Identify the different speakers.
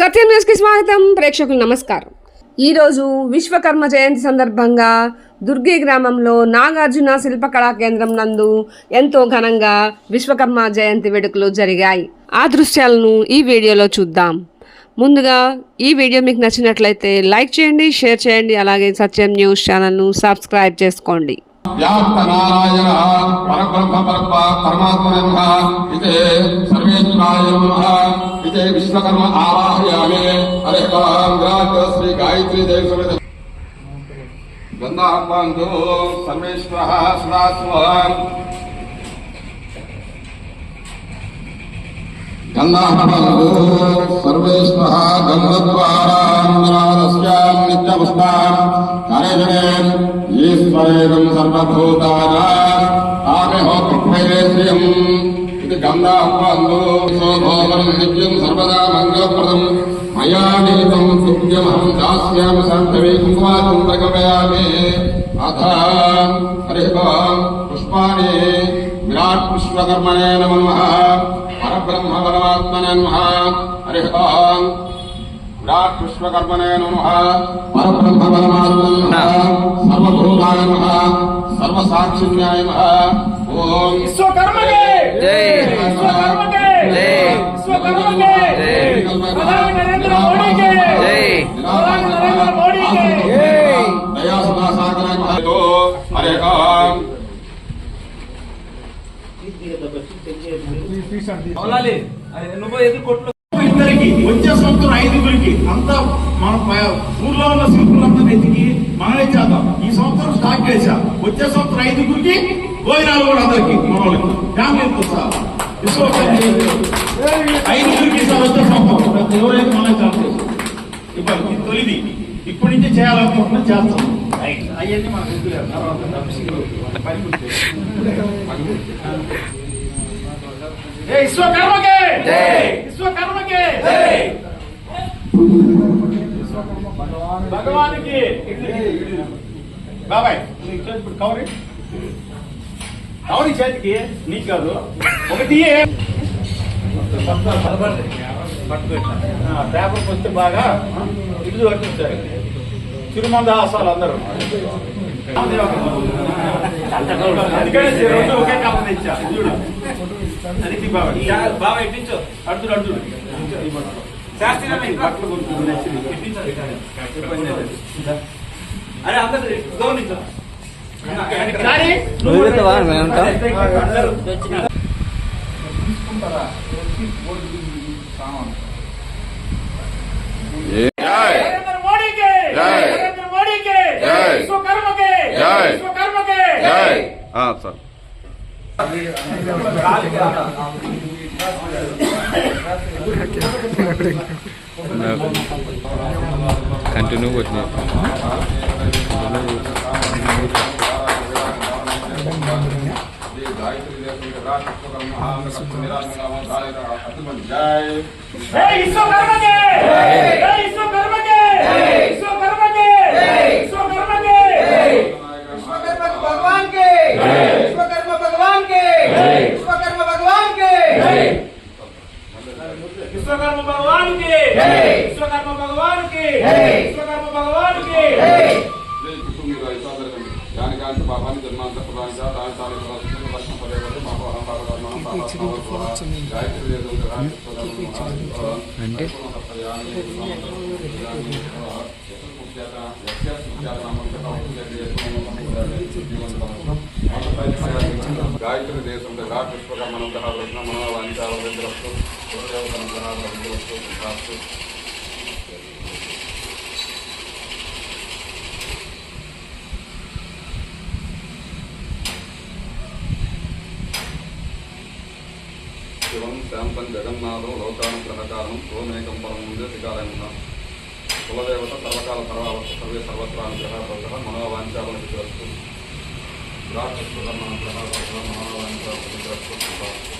Speaker 1: సత్యం న్యూస్కి స్వాగతం. ప్రేక్షకులు నమస్కారం. ఈరోజు విశ్వకర్మ జయంతి సందర్భంగా దుర్గి గ్రామంలో నాగార్జున శిల్పకళా కేంద్రం నందు ఎంతో ఘనంగా విశ్వకర్మ జయంతి వేడుకలు జరిగాయి. ఆ దృశ్యాలను ఈ వీడియోలో చూద్దాం. ముందుగా ఈ వీడియో మీకు నచ్చినట్లయితే లైక్ చేయండి షేర్ చేయండి అలాగే సత్యం న్యూస్ ఛానల్ను సబ్స్క్రైబ్ చేసుకోండి.
Speaker 2: వ్యాప్త నారాయణ పరబ్రహ్మ పరప పరమాత్మ నమః ఇతే సర్వేశ్వరాయ నమః ఇతే విశ్వకర్మ ఆవాహయామి హరే శ్రీ గాయత్రీ దేవి సమేత గంధాహ్వాంతో సర్వేశ్వర సదాశివ గంధాహ్వాంతో సర్వేశ్వర గంధద్వారాస్యాం నిత్యపుష్పాం ఈశ్వరేదం సర్వభూతానాం ఆమెహో పృథ్వైరేశ్రియం ఇది గంధాహ్వాంతో శోభోమం నిత్యం సర్వదా మంగళప్రదం మయా నీతం తుభ్యమహం దాస్యామి శాంతవే కుంకుమాతం ప్రకటయామి అథ హరి పుష్పాణి విశ్వకర్మణే నమః పరబ్రహ్మ పరమాత్మనే నమః హరి ఓం విరాట్ విశ్వకర్మణే నమః పరబ్రహ్మ పరమాత్మనే నమః సర్వభూతాయ నమః సర్వసాక్షిణ్యాయ నమః ఓం
Speaker 3: విశ్వకర్మకే విశ్వకర్మకే విశ్వకర్మకే ప్రధాని నరేంద్ర మోడీకి ప్రధాని నరేంద్ర మోడీకి
Speaker 2: దయా సదా సాగరాయ నమః హరి ఓం
Speaker 3: ఇద్దరికి వచ్చే సంవత్సరం ఐదుగురికి అంతా మన ఊర్లో ఉన్న శిల్పులంతా వెతికి మనమే చేద్దాం. ఈ సంవత్సరం స్టార్ట్ చేశా. వచ్చే సంవత్సరం ఐదుగురికి భోజనాలు కూడా అందరికి మన వాళ్ళకి. ఫ్యామిలీతో విశ్వకర్మ. ఐదుగురికి సార్ వచ్చే సంవత్సరం. ఎవరైతే మనమే స్టార్ట్ ఇవ్వాలి ఇది తొలిది. ఇప్పటి నుంచి చేయాలనుకుంటున్నా చేస్తాం. అవన్నీ మనకు పని విశ్వకర్మకే విశ్వకర్మకే భగవానికి. బాబాయ్ నీకు చేతి ఇప్పుడు కవరి కవరి చేతికి నీకు కాదు. ఒకటి పేపర్కి వస్తే బాగా ఇల్లు కట్టించారు తిరుమంద హాసాలు అందరూ అందుకనే ఒకే కాలం తెచ్చా. చూడు. అది బాబాయ్ బాబాయ్ ఇప్పించు అర్జుడు అర్జుడు బట్టలు కొనుక్కుంది అరే అందరు గౌరవించు కానీ
Speaker 4: నువ్వు పెడతావా? మేము ఉంటాం.
Speaker 3: నరేంద్ర మోడీకి
Speaker 2: జై.
Speaker 3: నరేంద్ర మోడీకి
Speaker 2: జై.
Speaker 3: విశ్వకర్మకి
Speaker 2: జై.
Speaker 3: విశ్వకర్మకి
Speaker 2: సార్
Speaker 4: కంటిన్యూ వచ్చినాయి
Speaker 2: జై
Speaker 3: జై విశ్వకర్మకి జై విశ్వకర్మకి విశ్వకర్మ భగవానికి
Speaker 2: జ్ఞానికాంత పాపాన్ని జన్మాంత ప్రధానిక దాని తాని ప్రదర్శన లక్ష్మ పర్యావరణ పాపహం పాపకర్మణం పాపస్నావస్వర గాయత్రి
Speaker 4: అంటే?
Speaker 2: గాయత్రి దేశం విరాట్ విశ్వకర్మణం కృష్ణ మనోవాంఛావృద్ధిరస్తు గురుదేవతనం శివం శాంతం జగన్నాథం లోకానుగ్రహకారం సోమేకం పరముందే శికారణ కులదేవత సర్వకాల సర్వావస్థ సర్వే సర్వత్రానుగ్రహ మనోవాంఛాలను విరాట్ విశ్వకర్మ అనుగ్రహ మనోవాంఛావృద్ధిరస్తు